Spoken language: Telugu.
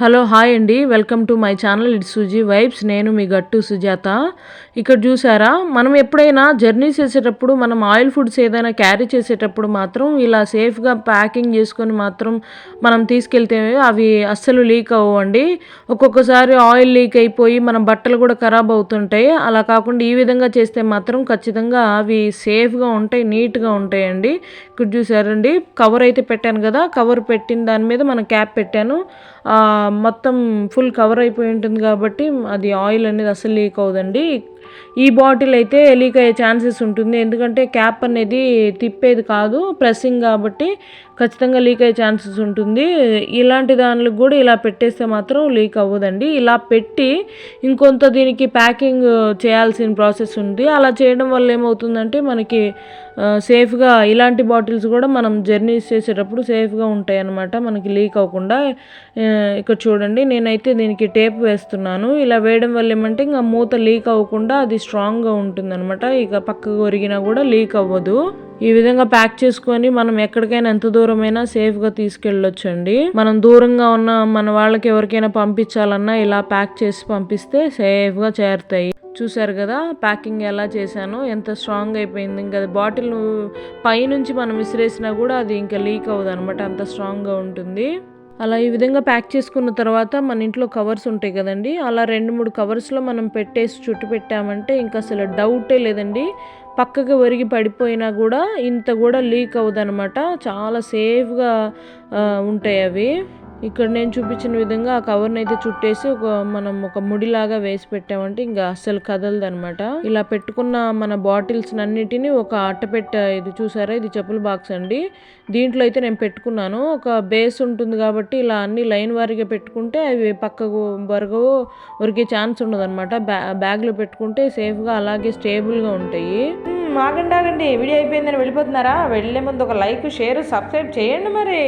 హలో హాయ్ అండి. Welcome to my channel. It Suji vibes. నేను మీ గట్టు సుజాత. ఇక్కడ చూసారా? మనం ఎప్పుడైనా జర్నీస్ చేసేటప్పుడు మనం ఆయిల్ ఫుడ్స్ ఏదైనా క్యారీ చేసేటప్పుడు మాత్రం ఇలా సేఫ్గా ప్యాకింగ్ చేసుకొని మాత్రం మనం తీసుకెళ్తే అవి అస్సలు లీక్ అవ్వండి. ఒక్కొక్కసారి ఆయిల్ లీక్ అయిపోయి మన బట్టలు కూడా ఖరాబ్ అవుతుంటాయి. అలా కాకుండా ఈ విధంగా చేస్తే మాత్రం ఖచ్చితంగా అవి సేఫ్గా ఉంటాయి నీట్గా ఉంటాయండి. ఇక్కడ చూసారండి. కవర్ అయితే పెట్టాను కదా. కవర్ పెట్టిన దాని మీద మనం క్యాప్ పెట్టాను. మొత్తం ఫుల్ కవర్ అయిపోయి ఉంటుంది కాబట్టి అది ఆయిల్ అనేది అసలు లీక్ అవ్వదండి. ఈ బాటిల్ అయితే లీక్ అయ్యే ఛాన్సెస్ ఉంటుంది. ఎందుకంటే క్యాప్ అనేది తిప్పేది కాదు ప్రెస్సింగ్ కాబట్టి ఖచ్చితంగా లీక్ అయ్యే ఛాన్సెస్ ఉంటుంది. ఇలాంటి దానికి కూడా ఇలా పెట్టేస్తే మాత్రం లీక్ అవ్వదండి. ఇలా పెట్టి ఇంకొంత దీనికి ప్యాకింగ్ చేయాల్సిన ప్రాసెస్ ఉంది. అలా చేయడం వల్ల ఏమవుతుందంటే మనకి సేఫ్గా ఇలాంటి బాటిల్స్ కూడా మనం జర్నీస్ చేసేటప్పుడు సేఫ్గా ఉంటాయి అన్నమాట మనకి లీక్ అవ్వకుండా ఇక్కడ చూడండి. నేనైతే దీనికి టేప్ వేస్తున్నాను. ఇలా వేయడం వల్ల ఏమంటే ఇంకా మూత లీక్ అవ్వకుండా అది స్ట్రాంగ్గా ఉంటుంది అనమాట ఇక పక్కకు ఒరిగినా కూడా లీక్ అవ్వదు. ఈ విధంగా ప్యాక్ చేసుకొని మనం ఎక్కడికైనా ఎంత దూరమైనా సేఫ్గా తీసుకెళ్ళొచ్చండి. మనం దూరంగా ఉన్న మన వాళ్ళకి ఎవరికైనా పంపించాలన్నా ఇలా ప్యాక్ చేసి పంపిస్తే సేఫ్గా చేరుతాయి. చూసారు కదా ప్యాకింగ్ ఎలా చేశాను ఎంత స్ట్రాంగ్ అయిపోయింది. ఇంకా బాటిల్ పైనుంచి మనం విసిరేసినా కూడా అది ఇంకా లీక్ అవ్వదు అనమాట అంత స్ట్రాంగ్గా ఉంటుంది. అలా ఈ విధంగా ప్యాక్ చేసుకున్న తర్వాత మన ఇంట్లో కవర్స్ ఉంటాయి కదండి అలా రెండు మూడు కవర్స్లో మనం పెట్టేసి చుట్టు పెట్టామంటే ఇంకా అసలు డౌటే లేదండి. పక్కకి ఒరిగి పడిపోయినా కూడా ఇంత కూడా లీక్ అవ్వదనమాట చాలా సేఫ్గా ఉంటాయి అవి. ఇక్కడ నేను చూపించిన విధంగా ఆ కవర్ని అయితే చుట్టేసి ఒక మనం ఒక ముడిలాగా వేసి పెట్టామంటే ఇంకా అస్సలు కదలదు అనమాట ఇలా పెట్టుకున్న మన బాటిల్స్ అన్నిటిని ఒక అట్టపెట్ట ఇది చూసారా? ఇది చెప్పుల బాక్స్ అండి. దీంట్లో అయితే నేను పెట్టుకున్నాను. ఒక బేస్ ఉంటుంది కాబట్టి ఇలా అన్ని లైన్ వారీగా పెట్టుకుంటే అవి పక్కకు బరగవు ఒరిగే ఛాన్స్ ఉండదు అనమాట బ్యాగ్ బ్యాగ్లో పెట్టుకుంటే సేఫ్గా అలాగే స్టేబుల్గా ఉంటాయి. ఆగండి ఆగండి. వీడియో అయిపోయిందని వెళ్ళిపోతున్నారా? వెళ్ళే ముందు ఒక లైక్ షేర్ సబ్స్క్రైబ్ చేయండి మరి.